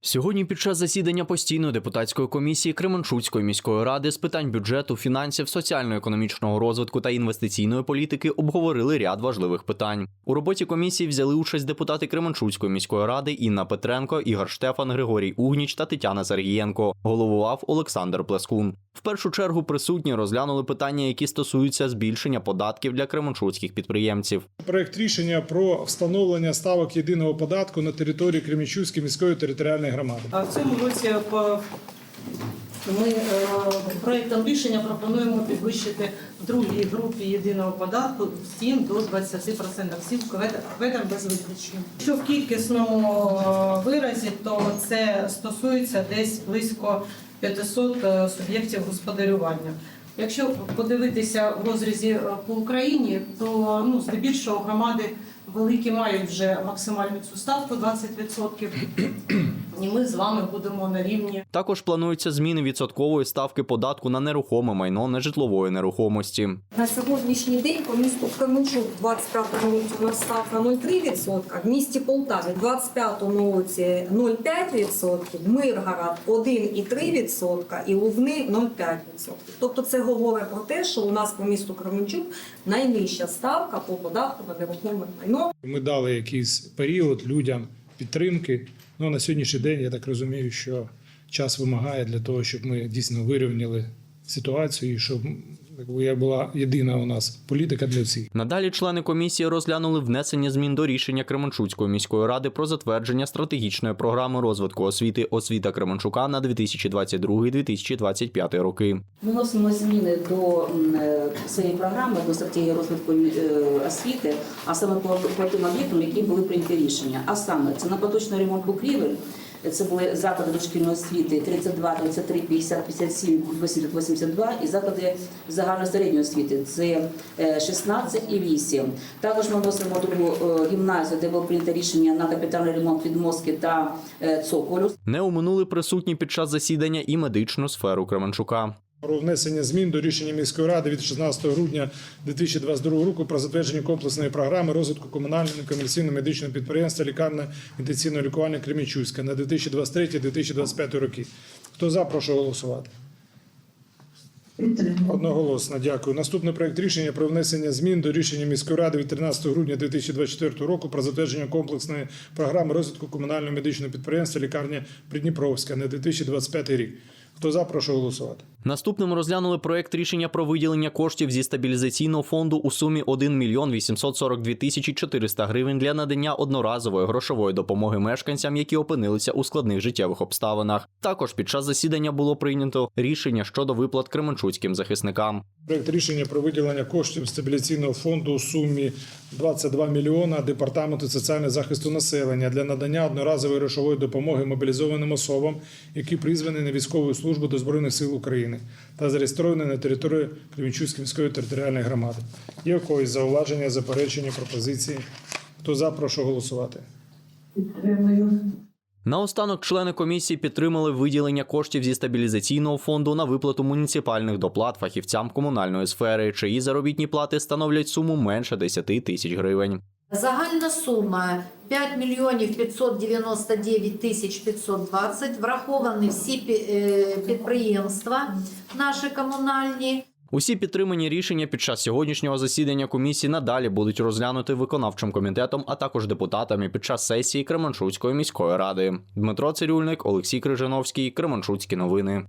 Сьогодні під час засідання постійної депутатської комісії Кременчуцької міської ради з питань бюджету, фінансів, соціально-економічного розвитку та інвестиційної політики обговорили ряд важливих питань. У роботі комісії взяли участь депутати Кременчуцької міської ради Інна Петренко, Ігор Штефан, Григорій Угніч та Тетяна Сергієнко. Головував Олександр Плескун. В першу чергу присутні розглянули питання, які стосуються збільшення податків для кременчуцьких підприємців. Проект рішення про встановлення ставок єдиного податку на території Кремічуської міської територіальної громади. А в цьому році по- ми е, проектом рішення пропонуємо підвищити в другій групі єдиного податку всім до 20%, всім кветам без виключення. Що в кількісному е, виразі, то це стосується десь близько 500 е, суб'єктів господарювання. Якщо подивитися в розрізі е, по Україні, то ну, здебільшого громади великі мають вже максимальну цю ставку 20%. І ми з вами будемо на рівні Також плануються зміни відсоткової ставки податку на нерухоме майно нежитлової нерухомості. На сьогоднішній день по місту Кременчук в 25-му році у нас ставка 0,3%, в місті Полтаві в 25-му році 0,5%, Миргород 1,3% і Лубни 0,5%. Тобто це говорить про те, що у нас по місту Кременчук найнижча ставка по податку на нерухоме майно. Ми дали якийсь період людям підтримки. Ну на сьогоднішній день я так розумію, що час вимагає для того, щоб ми дійсно вирівняли ситуацію, і щоб якби, я була єдина у нас політика для всіх. Надалі члени комісії розглянули внесення змін до рішення Кременчуцької міської ради про затвердження стратегічної програми розвитку освіти освіта Кременчука на 2022-2025 роки. Ми вносимо зміни до е, своєї програми до стратегії розвитку е, освіти, а саме по, по тим об'єктам, які були прийняті рішення. А саме це на поточний ремонт покрівель. Це були заклади дошкільної освіти 32, 33, 50, 57, 80, 82 і заклади загальної середньої освіти це е, 16 і 8. Також ми вносимо другу е, гімназію, де було прийнято рішення на капітальний ремонт відмостки та е, цоколю. Не оминули присутні під час засідання і медичну сферу Кременчука. Про внесення змін до рішення міської ради від 16 грудня 2022 року про затвердження комплексної програми розвитку комунального комерційного медичного підприємства лікарня інтенсивного лікування Кремічуська на 2023-2025 роки. Хто за, прошу голосувати. Одноголосно, дякую. Наступний проект рішення про внесення змін до рішення міської ради від 13 грудня 2024 року про затвердження комплексної програми розвитку комунального медичного підприємства лікарня Придніпровська на 2025 рік. Хто за, прошу голосувати. Наступним розглянули проект рішення про виділення коштів зі стабілізаційного фонду у сумі 1 мільйон 842 тисячі 400 гривень для надання одноразової грошової допомоги мешканцям, які опинилися у складних життєвих обставинах. Також під час засідання було прийнято рішення щодо виплат кременчуцьким захисникам. Проект рішення про виділення коштів стабіляційного фонду у сумі 22 мільйона департаменту соціального захисту населення для надання одноразової грошової допомоги мобілізованим особам, які призвані на військову службу до збройних сил України та зареєстровані на території Кременчуцької міської територіальної громади. Є у когось зауваження, заперечення, пропозиції? Хто за, прошу голосувати. Наостанок члени комісії підтримали виділення коштів зі стабілізаційного фонду на виплату муніципальних доплат фахівцям комунальної сфери, чиї заробітні плати становлять суму менше 10 тисяч гривень. Загальна сума 5 мільйонів 599 тисяч 520. Враховані всі е, підприємства наші комунальні. Усі підтримані рішення під час сьогоднішнього засідання комісії надалі будуть розглянути виконавчим комітетом, а також депутатами під час сесії Кременчуцької міської ради. Дмитро Цирюльник, Олексій Крижановський, Кременчуцькі новини.